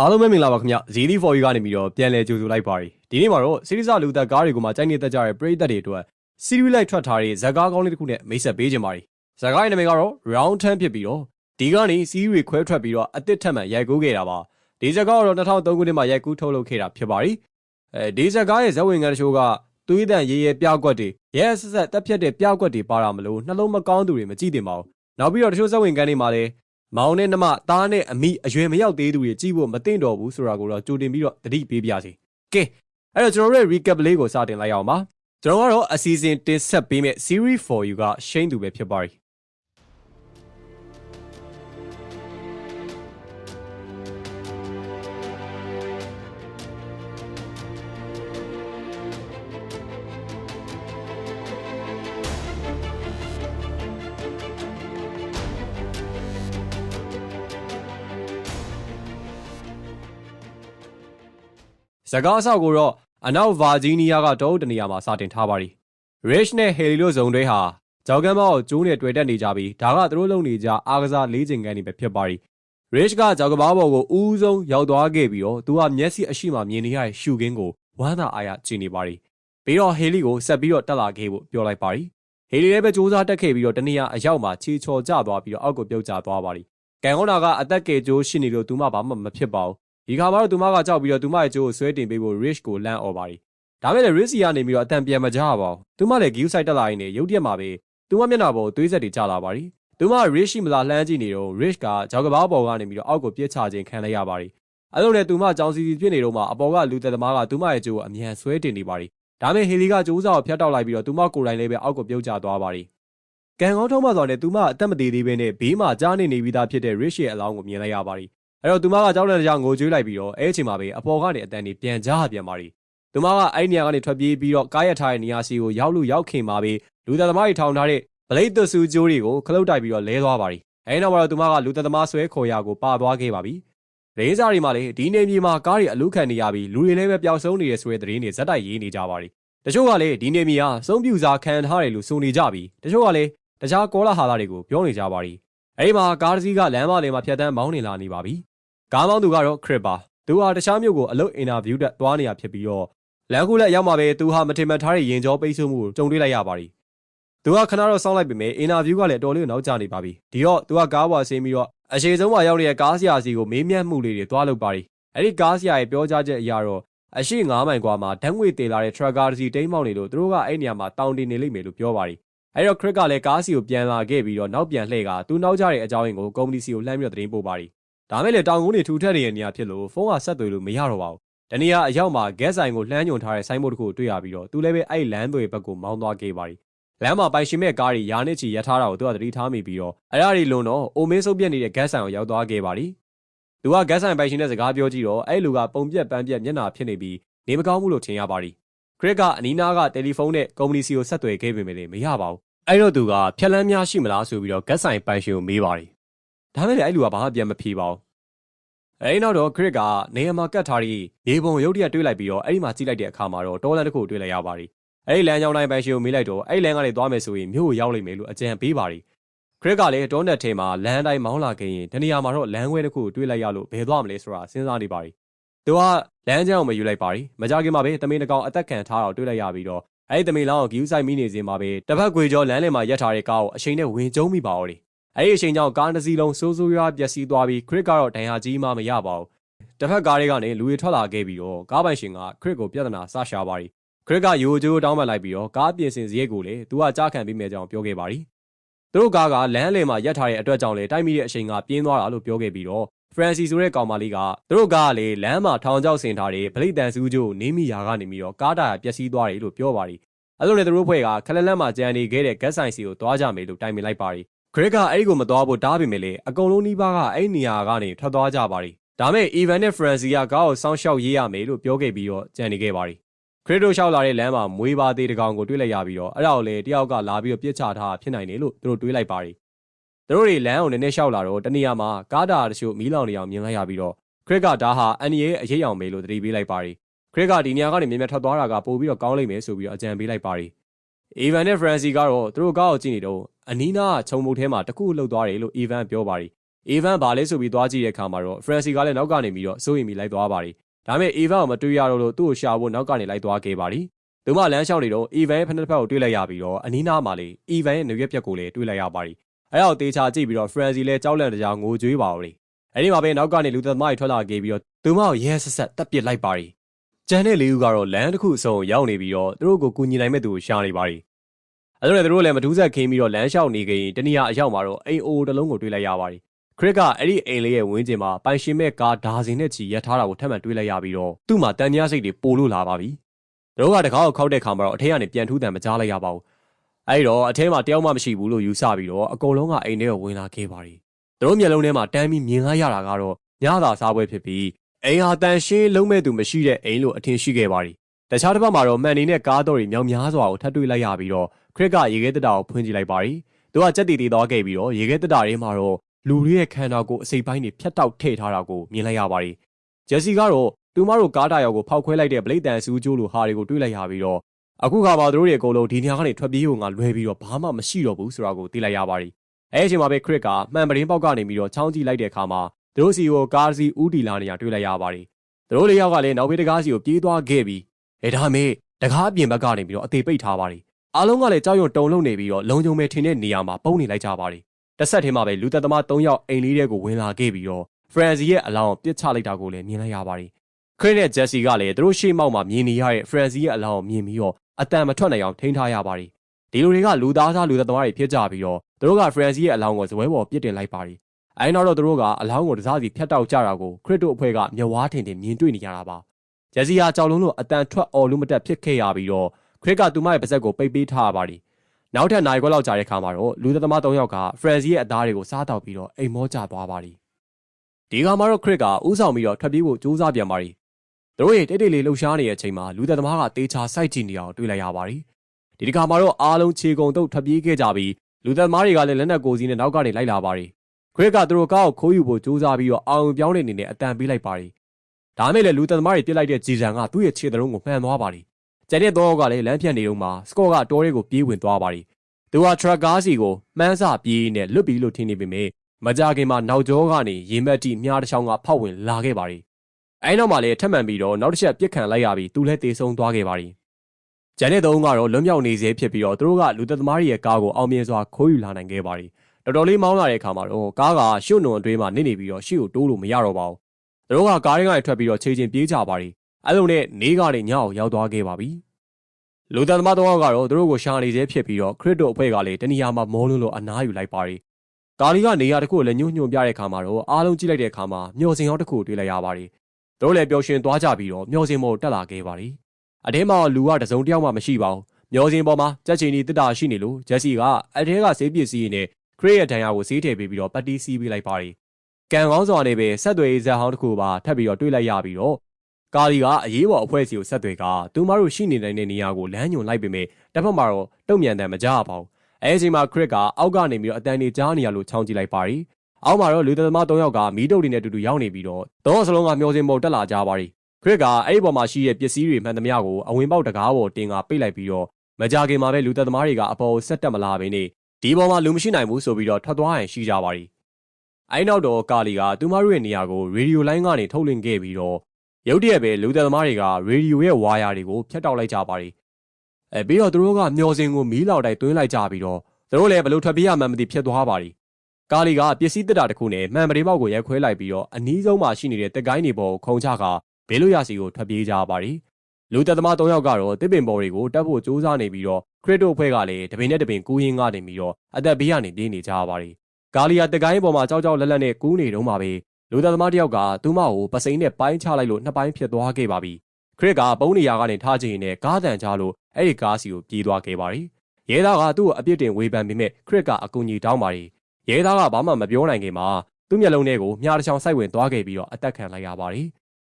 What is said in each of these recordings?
အားလုံးပဲမင်္ဂလာပါခင်ဗျ။ ZD for you ကနေပြီးတော့ပြန်လည်ကြိုဆိုလိုက်ပါရီ။ဒီနေ့မှာတော့စီရီစာလူသက်ကားတွေကိုမှကြိုက်နေတတ်ကြတဲ့ပရိသတ်တွေအတွက်စီရီလိုက်ထွက်ထားတဲ့ဇာကားကောင်းလေးတစ်ခုနဲ့မိတ်ဆက်ပေးခြင်းပါရီ။ဇာကားရဲ့နာမည်ကတော့ Round 10ဖြစ်ပြီးတော့ဒီကနေစီရီခွဲထွက်ပြီးတော့အသစ်ထက်မှန်ရိုက်ကူးခဲ့တာပါ။ဒီဇာကားကတော့2003ခုနှစ်မှာရိုက်ကူးထုတ်လုပ်ခဲ့တာဖြစ်ပါရီ။အဲဒီဇာကားရဲ့ဇက်ဝင်ကန်တချို့ကသွေးတန်ရေးရဲပြကွက်တွေရဲဆက်ဆက်တက်ဖြတ်တဲ့ပြကွက်တွေပါတာမလို့နှလုံးမကောင်းသူတွေမကြည့်တင်ပါဘူး။နောက်ပြီးတော့တချို့ဇက်ဝင်ကန်တွေမှာလည်း မောင်နဲ့နှမသားနဲ့အမိအရွယ်မရောက်သေးသူတွေကြည့်ဖို့မသင့်တော်ဘူးဆိုတာကိုတော့ကြိုတင်ပြီးတော့သတိပေးပြစီ။ကဲအဲ့တော့ကျွန်တော်တို့ရဲ့ recap လေးကိုစတင်လိုက်အောင်ပါ။ကျွန်တော်ကတော့အစီအစဉ်တင်ဆက်ပေးမဲ့ series for you ကရှိန်သူပဲဖြစ်ပါ ರಿ ဇကားအဆောက်ကိုတော့အနောက်ဗာဂျီးနီးယားကတောအုပ်တနေရာမှာစတင်ထားပါရီ။ Rich နဲ့ Haley တို့ဇုံတွေဟာဂျောက်ကမ်းမောက်ကိုကျိုးနဲ့တွေ့တက်နေကြပြီးဒါကသူတို့လုံနေကြအားကစားလေးချိန်ကန်နေပဲဖြစ်ပါရီ။ Rich ကဂျောက်ကမ်းမောက်ပေါ်ကိုဦးဆုံးရောက်သွားခဲ့ပြီးတော့သူကမျက်စိအရှိမှမြင်နေရတဲ့ရှူကင်းကိုဝမ်းသာအားရကြည်နေပါရီ။ပြီးတော့ Haley ကိုဆက်ပြီးတော့တက်လာခဲ့ဖို့ပြောလိုက်ပါရီ။ Haley လည်းပဲစူးစမ်းတက်ခဲ့ပြီးတော့တနေရာအရောက်မှာခြေချော်ကျသွားပြီးတော့အောက်ကိုပြုတ်ကျသွားပါရီ။ကန်ဟောနာကအသက်ကေကျိုးရှိနေလို့သူမှဘာမှမဖြစ်ပါဘူး ဒီခါမှာတော့သူမကကြောက်ပြီးတော့သူမရဲ့ကျိုးကိုဆွဲတင်ပေးဖို့ Rich ကိုလန့်អော်ပါရီဒါမဲ့လည်း Rich စီကနေပြီးတော့အတန်ပြန်မကြပါဘူးသူမလည်း Gil side တက်လာရင်းနဲ့ရုတ်တရက်မှာပဲသူမမျက်နှာပေါ်သွေးဆက်တွေကျလာပါရီသူမ Rich ရှိမလားလှမ်းကြည့်နေတော့ Rich ကဂျောက်ကဘာပေါ်ကနေပြီးတော့အောက်ကိုပြစ်ချခြင်းခံလိုက်ရပါရီအဲ့လိုနဲ့သူမကြောင်စီစီဖြစ်နေတော့မှအပေါ်ကလူသက်သမားကသူမရဲ့ကျိုးကိုအမြန်ဆွဲတင်နေပါရီဒါမဲ့ဟေလီကကျိုးစာကိုဖျက်တောက်လိုက်ပြီးတော့သူမကိုယ်တိုင်လည်းပဲအောက်ကိုပြုတ်ကျသွားပါရီကန်ကောင်းထုံးမှဆိုတော့သူမအသက်မသေးသေးပဲနဲ့ဘေးမှာကြားနေနေပြီးသားဖြစ်တဲ့ Rich ရဲ့အလောင်းကိုမြင်လိုက်ရပါရီ အဲ့တော့သူမကကြောက်တဲ့ကြောင်ငိုကြွေးလိုက်ပြီးတော့အဲ့အချိန်မှာပဲအပေါ်ကနေအတန်ကြီးပြန်ကြားပြန်ပါရီသူမကအဲ့နေရာကနေထွက်ပြေးပြီးတော့ကားရထားတဲ့နေရာစီကိုရောက်လို့ရောက်ခင်မှာပဲလူသက်သမားတွေထောင်ထားတဲ့ဗလိတ်သွဆူကျိုးတွေကိုခလုတ်တိုက်ပြီးတော့လဲသွားပါရီအဲ့နောက်မှာတော့သူမကလူသက်သမားဆွဲခေါ်ရကိုပါသွားခဲ့ပါပြီရင်းစားတွေမှာလည်းဒီနေမြေမှာကားတွေအလူခံနေရပြီးလူတွေလည်းပဲပျောက်ဆုံးနေတဲ့ဆွဲသတင်းတွေဇက်တိုက်ရေးနေကြပါရီတချို့ကလည်းဒီနေမြေဟာစုံပြူစာခံထားတယ်လို့ဆိုနေကြပြီးတချို့ကလည်းတခြားကောလာဟာလာတွေကိုပြောနေကြပါရီအဲ့ဒီမှာကားတစ်စီးကလမ်းမလေးမှာဖြတ်တန်းမောင်းနေလာနေပါပြီ ကားမောင်းသူကတော့ခရစ်ပါသူဟာတခြားမြို့ကိုအလုပ်အင်တာဗျူးတက်သွားနေရဖြစ်ပြီးတော့လမ်းခုလက်ရောက်မှာပဲသူဟာမထင်မှတ်ထားတဲ့ရင်ကြောပိတ်ဆို့မှုကိုကြုံတွေ့လိုက်ရပါပြီသူကခဏတော့စောင်းလိုက်ပေမဲ့အင်တာဗျူးကလည်းအတော်လေးနောက်ကျနေပါပြီဒီတော့သူကကားပေါ်ဆင်းပြီးတော့အရှိဆုံးမှာရောက်နေတဲ့ကားဆရာစီကိုမေးမြန်းမှုလေးတွေတွားလုပ်ပါရီအဲ့ဒီကားဆရာရဲ့ပြောကြားချက်အရတော့အရှိ9မိုင်ကွာမှာဓာတ်ငွေတေလာတဲ့ tracker တစ်စီတိမ်းမောင်းနေလို့သူတို့ကအဲ့နေရာမှာတောင်တင်နေလိမ့်မယ်လို့ပြောပါရီအဲ့တော့ခရစ်ကလည်းကားစီကိုပြန်လာခဲ့ပြီးတော့နောက်ပြန်လှည့်ကသူနောက်ကျတဲ့အကြောင်းရင်းကိုကုမ္ပဏီစီကိုလှမ်းပြီးတော့သတင်းပို့ပါရီ ဒါမဲ့လေတောင်ကုန်းတွေထူထပ်နေတဲ့နေရာဖြစ်လို့ဖုန်းကဆက်သွယ်လို့မရတော့ပါဘူး။တနေရာအရောက်မှာဂက်ဆိုင်ကိုလှမ်းညွန်ထားတဲ့ဆိုင်းဘုတ်တစ်ခုကိုတွေ့ရပြီးတော့သူလည်းပဲအဲ့လမ်းသွေဘက်ကိုမောင်းသွားခဲ့ပါရီ။လမ်းမှာပိုင်ရှင်မဲ့ကားတွေယာနဲ့ချီရထားတာကိုသူကသတိထားမိပြီးတော့အဲ့ဒါတွေလွန်တော့အိုမင်းစုပ်ပြက်နေတဲ့ဂက်ဆိုင်ကိုရောက်သွားခဲ့ပါရီ။သူကဂက်ဆိုင်ပိုင်ရှင်နဲ့စကားပြောကြည့်တော့အဲ့လူကပုံပြက်ပန်းပြက်မျက်နှာဖြစ်နေပြီးနေမကောင်းဘူးလို့ထင်ရပါရီ။ခရစ်ကအနီးနားကတယ်လီဖုန်းနဲ့ကုမ္ပဏီစီကိုဆက်သွယ်ခဲ့ပေမဲ့လည်းမရပါဘူး။အဲ့တော့သူကဖြက်လန်းများရှိမလားဆိုပြီးတော့ဂက်ဆိုင်ပိုင်ရှင်ကိုမေးပါရီ။ ဒါမဲ့လည်းအဲ့လူကဘာမှပြန်မဖြေပါဘူးအဲဒီနောက်တော့ခရစ်ကနေရာမှာကတ်ထားပြီးရေပုံရုတ်တရက်တွေးလိုက်ပြီးတော့အဲ့ဒီမှာကြည့်လိုက်တဲ့အခါမှာတော့တောလန်တစ်ခုတွေ့လိုက်ရပါရီအဲ့ဒီလမ်းကြောင်းတိုင်းပိုင်ရှင်ကိုမေးလိုက်တော့အဲ့ဒီလမ်းကနေသွားမယ်ဆိုရင်မြို့ကိုရောက်လိမ့်မယ်လို့အကြံပေးပါရီခရစ်ကလည်းတောနက်ထဲမှာလမ်းတိုင်းမောင်းလာခဲ့ရင်တနေရာမှာတော့လမ်းခွဲတစ်ခုကိုတွေးလိုက်ရလို့ဘယ်သွားမလဲဆိုတာစဉ်းစားနေပါရီသူကလမ်းကြောင်းကိုမယူလိုက်ပါရီမကြခင်မှာပဲတမင်တကောင်အသက်ခံထားတော့တွေးလိုက်ရပြီးတော့အဲ့ဒီတမင်လောင်းကိုဂီယူဆိုင်မိနေစဉ်မှာပဲတစ်ဖက်ခွေကျော်လမ်းလည်မှာရက်ထားတဲ့ကားကိုအချိန်နဲ့ဝင်ကျုံမိပါတော့တယ် အဲ့ဒီအချိန်ကြောင့်ကားတစ်စီးလုံးစိုးစိုးရွားပျက်စီးသွားပြီးခရစ်ကတော့ဒဏ်ရာကြီးမှမရပါဘူးတစ်ဖက်ကားတွေကနေလူတွေထွက်လာခဲ့ပြီးတော့ကားပိုင်ရှင်ကခရစ်ကိုပြဿနာစရှာပါရီခရစ်ကယိုဂျိုးတောင်းပန်လိုက်ပြီးတော့ကားပြင်ဆင်စရိတ်ကိုလည်းသူကကြားခံပေးမယ်ကြောင်းပြောခဲ့ပါရီသူတို့ကားကလမ်းလေမှာရပ်ထားတဲ့အတွက်ကြောင့်လေတိုက်မိတဲ့အချိန်ကပြင်းသွားတာလို့ပြောခဲ့ပြီးတော့ဖရန်စီဆိုတဲ့ကောင်မလေးကသူတို့ကားကလေလမ်းမှာထောင်ချောက်ဆင်ထားတဲ့ဗလိတန်စုကျိုးနေမိရာကနေပြီးတော့ကားတာပျက်စီးသွားတယ်လို့ပြောပါရီအဲ့လိုလေသူတို့ဖွဲ့ကခလလန့်မှာကြံနေခဲ့တဲ့ဂက်ဆိုင်စီကိုသွားကြမယ်လို့တိုင်ပင်လိုက်ပါရီ ခရစ်ကအဲ့ဒီကိုမသွားဖို့တားပေမဲ့လေအကုန်လုံးနှီးပါးကအဲ့နေရာကနေထွက်သွားကြပါရီဒါမဲ့ Evan နဲ့ Francie ကကားကိုစောင့်ရှောက်ရေးရမယ်လို့ပြောခဲ့ပြီးတော့ကြံနေခဲ့ပါရီခရစ်တိုလျှောက်လာတဲ့လမ်းမှာမွေးပါသေးတကောင်ကိုတွေ့လိုက်ရပြီးတော့အဲ့ဒါကိုလေတယောက်ကလာပြီးတော့ပြစ်ချထားဖြစ်နိုင်တယ်လို့သူတို့တွေးလိုက်ပါရီသူတို့တွေလမ်းကိုနည်းနည်းလျှောက်လာတော့တနေရာမှာကားတာတချို့မီးလောင်နေအောင်မြင်လိုက်ရပြီးတော့ခရစ်ကဒါဟာအန်နီရဲ့အရေးအောင်ပဲလို့သတိပေးလိုက်ပါရီခရစ်ကဒီနေရာကနေမြင်မြတ်ထွက်သွားတာကပို့ပြီးတော့ကောင်းလိမ့်မယ်ဆိုပြီးတော့အကြံပေးလိုက်ပါရီ အီဗန်နဲ့ဖရန်စီကတော့သူတို့ကားကိုကြည့်နေတော့အနီးနားခြုံမုတ်ထဲမှာတခုလှုပ်သွားတယ်လို့အီဗန်ပြောပါရီအေဗန်ဘာလဲဆိုပြီးသွားကြည့်တဲ့အခါမှာတော့ဖရန်စီကလည်းနောက်ကနေပြီးတော့စိုးရိမ်ပြီးလိုက်သွားပါတယ်ဒါပေမဲ့အေဗန်ကိုမတွေ့ရတော့လို့သူ့ကိုရှာဖို့နောက်ကနေလိုက်သွားခဲ့ပါတယ်သူမလမ်းလျှောက်နေတော့အေဗန်ရဲ့ဖက်နှက်ဖက်ကိုတွေ့လိုက်ရပြီးတော့အနီးနားမှာလေအေဗန်ရဲ့နေရွက်ပြက်ကိုလည်းတွေ့လိုက်ရပါတယ်အဲဒါကိုတေချာကြည့်ပြီးတော့ဖရန်စီလည်းကြောက်လန့်တကြားငိုကြွေးပါဦးလေအဲဒီမှာပဲနောက်ကနေလူသက်သမားတွေထွက်လာခဲ့ပြီးတော့သူမကိုရဲဆက်ဆက်တပ်ပစ်လိုက်ပါတယ် ကျန်တဲ့လေးဦးကတော့လမ်းတစ်ခုအစုံရောက်နေပြီးတော့သူတို့ကိုကူညီနိုင်မဲ့သူကိုရှာနေပါတယ်အဲဒါနဲ့သူတို့လည်းမထူးဆက်ခင်းပြီးတော့လမ်းလျှောက်နေကြရင်တနည်းအားအရောက်မှာတော့အိမ်အိုတစ်လုံးကိုတွေ့လိုက်ရပါတယ်ခရစ်ကအဲ့ဒီအိမ်လေးရဲ့ဝင်းကျင်မှာပိုင်ရှင်မဲ့ကားဒါဇင်နဲ့ချီရပ်ထားတာကိုထပ်မံတွေ့လိုက်ရပြီးတော့သူ့မှာတန်မြားစိတ်တွေပိုလို့လာပါပြီ။တို့ကတကားကိုခောက်တဲ့ခါမှာတော့အထက်ကနေပြန်ထူးတန်မကြားလိုက်ရပါဘူး။အဲ့တော့အထက်မှာတယောက်မှမရှိဘူးလို့ယူဆပြီးတော့အကုန်လုံးကအိမ်ထဲကိုဝင်လာခဲ့ပါရီ။တို့မျက်လုံးထဲမှာတန်းပြီးမြင်လိုက်ရတာကတော့ညသာစားပွဲဖြစ်ပြီး အိမ်ဟာတန်ရှင်းလုံးမဲ့သူမရှိတဲ့အိမ်လို့အထင်ရှိခဲ့ပါရီ။တခြားတစ်ပတ်မှာတော့မှန်နေတဲ့ကားတော်တွေမြောင်များစွာကိုထပ်တွေ့လိုက်ရပြီးတော့ခရစ်ကရေခဲတက်တာကိုဖွင့်ကြည့်လိုက်ပါရီ။သူကကြက်တီတီသွားခဲ့ပြီးတော့ရေခဲတက်တာတွေမှာတော့လူတွေရဲ့ခန္ဓာကိုယ်အစိပ်ပိုင်းတွေဖြတ်တောက်ထည့်ထားတာကိုမြင်လိုက်ရပါတယ်။ဂျက်စီကတော့သူမတို့ကားတာရောက်ကိုဖောက်ခွဲလိုက်တဲ့ဗလိတ်တန်စူးကျိုးလိုဟာတွေကိုတွေ့လိုက်ရပြီးတော့အခုခါမှာသူတို့တွေအကုန်လုံးဒီနေရာကနေထွက်ပြေးဖို့ငါလွဲပြီးတော့ဘာမှမရှိတော့ဘူးဆိုတာကိုသိလိုက်ရပါတယ်။အဲအချိန်မှာပဲခရစ်ကမှန်ပရင်ပေါက်ကနေပြီးတော့ချောင်းကြည့်လိုက်တဲ့အခါမှာ သူတို့စီကိုကားစီဦးတီလာနေရတွေ့လိုက်ရပါတယ်။သူတို့လေးယောက်ကလည်းနောက်ဘေးတကားစီကိုပြေးသွားခဲ့ပြီးအဲဒါမဲ့တကားအပြင်ဘက်ကနေပြီးတော့အသေးပိတ်ထားပါတယ်။အားလုံးကလည်းကြောက်ရွံ့တုန်လှုပ်နေပြီးတော့လုံခြုံမဲ့ထင်တဲ့နေရာမှာပုံနေလိုက်ကြပါတယ်။တစ်ဆက်ထဲမှာပဲလူသက်သမား၃ယောက်အိမ်လေးတဲကိုဝင်လာခဲ့ပြီးတော့ဖရန်စီရဲ့အလောင်းပစ်ချလိုက်တာကိုလည်းမြင်လိုက်ရပါတယ်။ခရစ်နဲ့ဂျက်စီကလည်းသူတို့ရှေ့မောက်မှာမြင်နေရတဲ့ဖရန်စီရဲ့အလောင်းကိုမြင်ပြီးတော့အတန်မထွက်နိုင်အောင်ထိန်းထားရပါတယ်။ဒီလူတွေကလူသားစားလူသက်သမားတွေဖြစ်ကြပြီးတော့သူတို့ကဖရန်စီရဲ့အလောင်းကိုဇပွဲပေါ်ပစ်တင်လိုက်ပါတယ်။ အဲဒီနောက်တော့သူတို့ကအလောင်းကိုတစားစီဖြတ်တောက်ကြတာကိုခရစ်တို့အဖွဲ့ကမျက်ဝါးထင်ထင်မြင်တွေ့နေရတာပါ။ဂျက်စီဟာကြောက်လုံးလို့အတန်ထွက်အော်လို့မတက်ဖြစ်ခဲ့ရပြီးတော့ခရစ်ကသူမရဲ့ပါဇက်ကိုပိတ်ပေးထားရပါတယ်။နောက်ထပ်နိုင်ခွက်လောက်ကြာတဲ့ခါမှာတော့လူသက်သမား၃ယောက်ကဖရန်စီရဲ့အသားတွေကိုစားတောက်ပြီးတော့အိမ်မောကျသွားပါတယ်။ဒီကမှာတော့ခရစ်ကဥဆောင်ပြီးတော့ထွက်ပြေးဖို့ကြိုးစားပြန်ပါတယ်။သူတို့ရဲ့တိတ်တိတ်လေးလှုပ်ရှားနေတဲ့အချိန်မှာလူသက်သမားကတေချာစိုက်ကြည့်နေအောင်တွေ့လိုက်ရပါတယ်။ဒီဒီကမှာတော့အားလုံးခြေကုံတုပ်ထွက်ပြေးခဲ့ကြပြီးလူသက်သမားတွေကလည်းလက်နက်ကိုစီးနဲ့နောက်ကနေလိုက်လာပါတယ်။ ခရစ်ကသူတို့ကားကိုခိုးယူဖို့ကြိုးစားပြီးတော့အောင်ပြောင်းနေနေနဲ့အတန်ပေးလိုက်ပါတယ်။ဒါမဲ့လည်းလူသက်သမားတွေပြစ်လိုက်တဲ့ဂျီဆန်ကသူ့ရဲ့ခြေသလုံးကိုမှန်သွားပါတယ်။ကျန်တဲ့သုံးယောက်ကလည်းလမ်းဖြတ်နေတော့မှစကော့ကတိုးရဲကိုပြေးဝင်သွားပါတယ်။သူကထရက်ကားစီကိုမှန်းစပြေးနဲ့လွတ်ပြီးလို့ထင်နေပေမဲ့မကြခင်မှာနောက်ကျောကနေရေမက်တီမြားတစ်ချောင်းကဖောက်ဝင်လာခဲ့ပါတယ်။အဲနောက်မှာလည်းထပ်မံပြီးတော့နောက်တစ်ချက်ပြစ်ခံလိုက်ရပြီးသူလည်းတေဆုံးသွားခဲ့ပါတယ်။ကျန်တဲ့သုံးကတော့လွတ်မြောက်နေစေဖြစ်ပြီးတော့သူတို့ကလူသက်သမားတွေရဲ့ကားကိုအောင်မြင်စွာခိုးယူလာနိုင်ခဲ့ပါတယ်။ တော်တော်လေးမောင်းလာတဲ့အခါမှာတော့ကားကရှုပ်နုံအတွင်းမှာနစ်နေပြီးတော့ရှေ့ကိုတိုးလို့မရတော့ပါဘူး။သူတို့ကကားရင်းကနေထွက်ပြီးတော့ခြေချင်းပြေးကြပါတယ်။အဲလိုနဲ့နေကနေညအောင်ရောက်သွားခဲ့ပါပြီ။လူသက်သမားသုံးယောက်ကတော့သူတို့ကိုရှာနေစေဖြစ်ပြီးတော့ခရစ်တိုအဖွဲ့ကလည်းတနည်းအားမှာမောလုံးလို့အနားယူလိုက်ပါတယ်။ကာလီကနေရာတစ်ခုကိုလည်းညှို့ညွှန်ပြတဲ့အခါမှာတော့အားလုံးကြည့်လိုက်တဲ့အခါမှာမျော်စင်ရောတစ်ခုကိုတွေ့လိုက်ရပါတယ်။သူတို့လည်းပျော်ရွှင်သွားကြပြီးတော့မျော်စင်ပေါ်တက်လာခဲ့ပါတယ်။အထဲမှာလူကတစုံတစ်ယောက်မှမရှိပါဘူး။မျော်စင်ပေါ်မှာကြက်ချင်ဒီတစ်တာရှိနေလို့ဂျက်စီကအထဲကဆေးပစ္စည်းနဲ့ ခရစ်ရဲ့ဒဏ်ရာကိုဆေးထည့်ပေးပြီးတော့ပတ်တီးစီးပေးလိုက်ပါတယ်။ကံကောင်းစွာနဲ့ပဲဆက်သွယ်ရေးဇာတ်ဟောင်းတစ်ခုပါထပ်ပြီးတော့တွေ့လိုက်ရပြီးတော့ကာလီကအရေးပေါ်အဖွဲ့အစည်းကိုဆက်သွယ်ကသူမတို့ရှိနေနိုင်တဲ့နေရာကိုလမ်းညွန်လိုက်ပေမဲ့တစ်ဖက်မှာတော့တုံ့ပြန်တယ်မကြပါဘူး။အဲအချိန်မှာခရစ်ကအောက်ကနေပြီးတော့အတန်နေကြားနေရလို့ချောင်းကြည့်လိုက်ပါတယ်။အောက်မှာတော့လူသမား၃ယောက်ကမီးတုပ်တွေနဲ့အတူတူရောက်နေပြီးတော့သုံးစလုံးကမျောစင်ပေါ်တက်လာကြပါတယ်။ခရစ်ကအဲ့ဒီပေါ်မှာရှိတဲ့ပစ္စည်းတွေမှန်သမျှကိုအဝင်ပေါက်တကားပေါ်တင်ကပိတ်လိုက်ပြီးတော့မကြခင်မှာပဲလူသမားတွေကအပေါ်ဆက်တက်မလာဘဲနဲ့ ဒီပေါ်မှာလူမရှိနိုင်ဘူးဆိုပြီးတော့ထွက်သွားရင်ရှိကြပါတယ်။အဲ့နောက်တော့ကာလီကသူမတို့ရဲ့နေရာကိုရေဒီယိုလိုင်းကနေထုတ်လွှင့်ခဲ့ပြီးတော့ရုတ်တရက်ပဲလူသက်သမားတွေကရေဒီယိုရဲ့ဝါယာတွေကိုဖျက်တောက်လိုက်ကြပါတယ်။အဲပြီးတော့သူတို့ကမျောစင်ကိုမီးလောက်တိုက်သွင်းလိုက်ကြပြီးတော့သူတို့လည်းဘလို့ထွက်ပြေးရမှန်းမသိဖြစ်သွားပါတယ်။ကာလီကပစ္စည်းတက်တာတစ်ခုနဲ့မှန်ပရိမောက်ကိုရိုက်ခွဲလိုက်ပြီးတော့အနီးဆုံးမှာရှိနေတဲ့တက်ကိုင်းတွေပေါ်ခုံချကဘေးလို့ရစီကိုထွက်ပြေးကြပါတယ်။ လူသက်သမား၃ယောက်ကတော့တစ်ပင်ပေါ်တွေကိုတက်ဖို့စူးစမ်းနေပြီးတော့ခရစ်တိုဖွဲ့ကလည်းတပင်နဲ့တပင်ကူးရင်းကနေပြီးတော့အသက်ဘေးကနေပြေးနေကြပါတယ်။ကာလီယာတက်ကိုင်းပေါ်မှာကြောက်ကြောက်လက်လက်နဲ့ကူးနေတုန်းမှာပဲလူသားသမားတယောက်ကသူမကိုပစိန်နဲ့ပိုင်းချလိုက်လို့နှစ်ပိုင်းဖြစ်သွားခဲ့ပါပြီခရစ်ကပုံးနေရာကနေထားချင်နဲ့ကားတန်ချလို့အဲ့ဒီကားစီကိုပြေးသွားခဲ့ပါပြီရဲသားကသူ့ကိုအပြစ်တင်ဝေဖန်ပြီးမြဲခရစ်ကအကူကြီးတောင်းပါရီရဲသားကဘာမှမပြောနိုင်ခင်မှာသူ့မျက်လုံးထဲကိုမြားတစ်ချောင်းစိုက်ဝင်သွားခဲ့ပြီးတော့အသက်ခံလိုက်ရပါရီ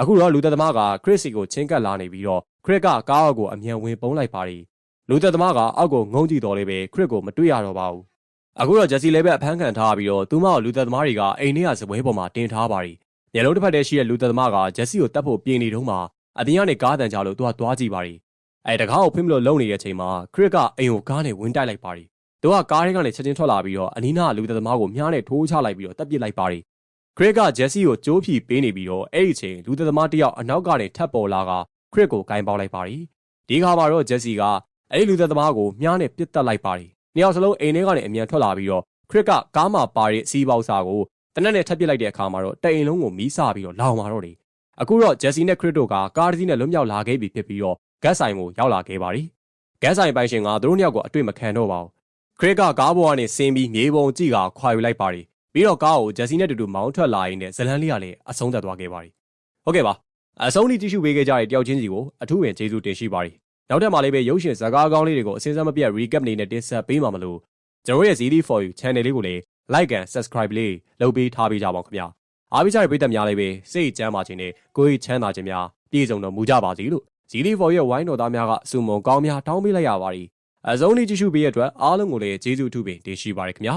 အခုတော့လူသက်သမားကခရစ်စီကိုချင်းကပ်လာနေပြီးတော့ခရစ်ကကားအောက်ကိုအမြန်ဝင်ပုံးလိုက်ပါရီလူသက်သမားကအောက်ကိုငုံကြည့်တော်လေးပဲခရစ်ကိုမတွေ့ရတော့ပါဘူးအခုတော့ဂျက်စီလည်းပဲအဖမ်းခံထားပြီးတော့သူမကိုလူသက်သမားတွေကအိမ်ထဲကဇပွဲပေါ်မှာတင်ထားပါရီမျက်လုံးတစ်ဖက်တည်းရှိတဲ့လူသက်သမားကဂျက်စီကိုတတ်ဖို့ပြင်နေတုန်းမှာအပြင်ကနေကားတန်ကြလို့သူကသွားကြည့်ပါရီအဲတကားကိုဖိမလို့လုံနေတဲ့အချိန်မှာခရစ်ကအိမ်ကိုကားနဲ့ဝင်တိုက်လိုက်ပါရီသူကကားထဲကနေချက်ချင်းထွက်လာပြီးတော့အနီးနားလူသက်သမားကိုမြားနဲ့ထိုးချလိုက်ပြီးတော့တပ်ပစ်လိုက်ပါတယ် ခရစ်ကဂျက်စီကိုကြိုးဖြီပေးနေပြီးတော့အဲ့ဒီအချိန်လူသက်သမားတစ်ယောက်အနောက်ကနေထပ်ပေါ်လာကခရစ်ကိုကင်ပေါက်လိုက်ပါတယ်ဒီခါမှာတော့ဂျက်စီကအဲ့ဒီလူသက်သမားကိုမြားနဲ့ပစ်တက်လိုက်ပါတယ်နှစ်ယောက်စလုံးအိမ်ထဲကနေအမြန်ထွက်လာပြီးတော့ခရစ်ကကားမှာပါတဲ့စီးပေါက်စာကိုတနက်နဲ့ထပ်ပစ်လိုက်တဲ့အခါမှာတော့တအိမ်လုံးကိုမီးစပြီးတော့လောင်မာတော့တယ်အခုတော့ဂျက်စီနဲ့ခရစ်တို့ကကားတစ်စီးနဲ့လွတ်မြောက်လာခဲ့ပြီဖြစ်ပြီးတော့ဂတ်ဆိုင်ကိုရောက်လာခဲ့ပါတယ်ဂတ်ဆိုင်ပိုင်ရှင်ကသူတို့နှစ်ယောက်ကိုအတွေ့မခံတော့ပါဘူးခရစ်ကကားပေါ်ကနေဆင်းပြီးမြေပုံကြည့်ကခွာယူလိုက်ပါတယ် ပြီးတော့ကားကိုဂျက်စီနဲ့တူတူမောင်းထွက်လာရင်းနဲ့ဇလန်လေးကလည်းအဆုံးသတ်သွားခဲ့ပါတယ်ဟုတ်ကဲ့ပါအဆုံးထိကြည့်ရှုပေးခဲ့ကြတဲ့တယောက်ချင်းစီကိုအထူးပင်ကျေးဇူးတင်ရှိပါတယ်နောက်ထပ်မှာလည်းပဲရုပ်ရှင်ဇာတ်ကားကောင်းလေးတွေကိုအစင်းစမ်းမပြတ် recap နေနဲ့တင်ဆက်ပေးမှာမလို့ကျွန်တော်ရဲ့ ZD for you channel လေးကိုလည်း like and subscribe လေးလုပ်ပေးထားပေးကြပါဦးခင်ဗျာအားပေးကြတဲ့ပရိသတ်များလည်းပဲစိတ်ချမ်းသာခြင်းနဲ့ကိုယ်ချမ်းသာခြင်းများပြည့်စုံတော်မူကြပါစေလို့ ZD for you ရဲ့ဝိုင်းတော်သားများကစုမုံကောင်းများတောင်းပေးလိုက်ရပါတယ်အဆုံးထိကြည့်ရှုပေးရတဲ့အတွက်အားလုံးကိုလည်းကျေးဇူးအထူးပင်တင်ရှိပါတယ်ခင်ဗျာ